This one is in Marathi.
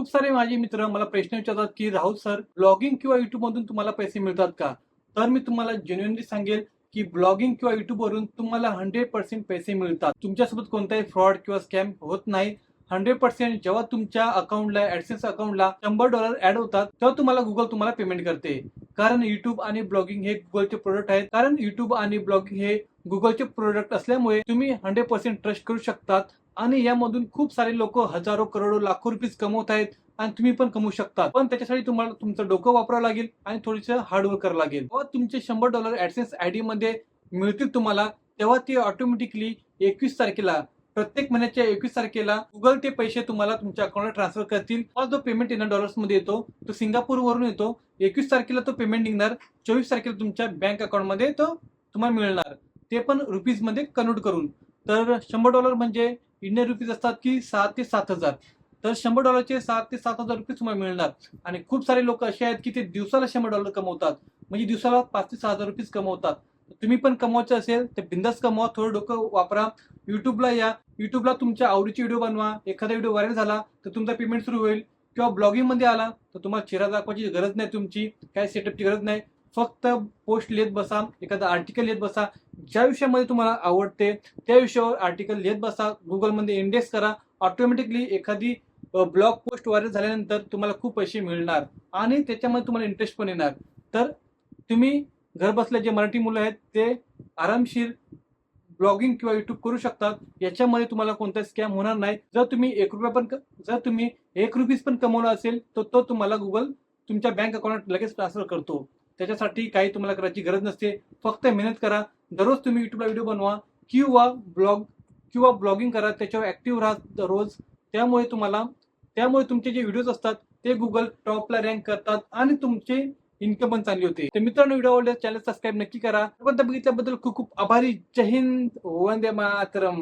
खूप सारे माझे मित्र मला प्रश्न विचारतात की राहुल सर ब्लॉगिंग किंवा युट्यूब मधून तुम्हाला पैसे मिळतात का? तर मी तुम्हाला जेन्युअनली सांगेल की ब्लॉगिंग किंवा युट्यूब वरून तुम्हाला हंड्रेड पर्सेंट पैसे मिळतात. तुमच्यासोबत कोणताही फ्रॉड किंवा स्कॅम होत नाही. हंड्रेड पर्सेंट जेव्हा तुमच्या अकाउंटला ऍडसेन्स अकाउंटला शंभर डॉलर ऍड होतात तेव्हा तुम्हाला गुगल तुम्हाला पेमेंट करते. कारण युट्यूब आणि ब्लॉगिंग हे गुगलचे प्रोडक्ट आहेत. कारण युट्यूब आणि ब्लॉगिंग हे गुगलचे प्रोडक्ट असल्यामुळे तुम्ही हंड्रेड पर्सेंट ट्रस्ट करू शकतात. आणि यामधून खूप सारे लोक हजारो करोडो लाखो रुपीज कमवत आहेत आणि तुम्ही पण कमवू शकता. पण त्याच्यासाठी तुम्हाला तुमचं डोकं वापरावं लागेल आणि थोडीसं हार्डवर्क करावं लागेल. व तुमचे शंभर डॉलर ऍडसेन्स आयडी मध्ये मिळतील तुम्हाला तेव्हा ते ऑटोमॅटिकली एकवीस तारखेला प्रत्येक महिन्याच्या एकवीस तारखेला गुगल ते पैसे तुम्हाला तुमच्या अकाउंटला ट्रान्सफर करतील. हा जो पेमेंट येणार डॉलर्समध्ये येतो तो सिंगापूर वरून येतो. एकवीस तारखेला तो पेमेंट निघणार चोवीस तारखेला तुमच्या बँक अकाउंटमध्ये तो तुम्हाला मिळणार. ते पण रुपीजमध्ये कन्वर्ट करून. तर शंभर डॉलर म्हणजे इंडियन रुपीज असतात की सहा ते सात हजार. तर शंभर डॉलरचे सात ते सात हजार रुपये तुम्हाला मिळणार. आणि खूप सारे लोक असे आहेत की ते दिवसाला शंभर डॉलर कमवतात. म्हणजे दिवसाला पाच ते सहा हजार रुपीज कमवतात. तुम्ही पण कमवायचं असेल तर बिंदास कमवा थोडं डोकं वापरा. युट्यूबला या. युट्यूबला तुमच्या आवडीची व्हिडिओ बनवा. एखादा व्हिडिओ व्हायरल झाला तर तुमचा पेमेंट सुरू होईल. किंवा ब्लॉगिंगमध्ये आला तर तुम्हाला चेहरा दाखवायची गरज नाही तुमची. काय सेटअपची गरज नाही. फक्त पोस्ट लिहित बसा एखादा आर्टिकल लिहित बसा. ज्या विषयामध्ये तुम्हाला आवडते त्या विषयावर आर्टिकल लिहित बसा. गुगलमध्ये इंडेक्स करा. ऑटोमॅटिकली एखादी ब्लॉग पोस्ट व्हायरल झाल्यानंतर तुम्हाला खूप पैसे मिळणार आणि त्याच्यामध्ये तुम्हाला इंटरेस्ट पण येणार. तर तुम्ही घरबसल्या जे मराठी मुलं आहेत ते आरामशीर ब्लॉगिंग किंवा युट्यूब करू शकतात. याच्यामध्ये तुम्हाला कोणता स्कॅम होणार नाही. जर तुम्ही एक रुपया पण जर तुम्ही एक रुपीज पण कमवला असेल तर तो तुम्हाला गुगल तुमच्या बँक अकाउंट लगेच ट्रान्सफर करतो. त्याच्यासाठी काही तुम्हाला करायची गरज नसते. फक्त मेहनत करा. दररोज तुम्ही युट्यूबला व्हिडिओ बनवा किंवा ब्लॉग किंवा ब्लॉगिंग करा. त्याच्यावर ऍक्टिव्ह राहा दररोज. त्यामुळे तुम्हाला त्यामुळे तुमचे जे व्हिडिओज असतात ते गुगल टॉपला रँक करतात आणि तुमचे इन्कम पण चांगली होते. तर मित्रांनो व्हिडिओ आवडल्यास चॅनल सबस्क्राईब नक्की करा. पण बघितल्याबद्दल खूप खूप आभारी. जय हिंद. वंदे मातरम.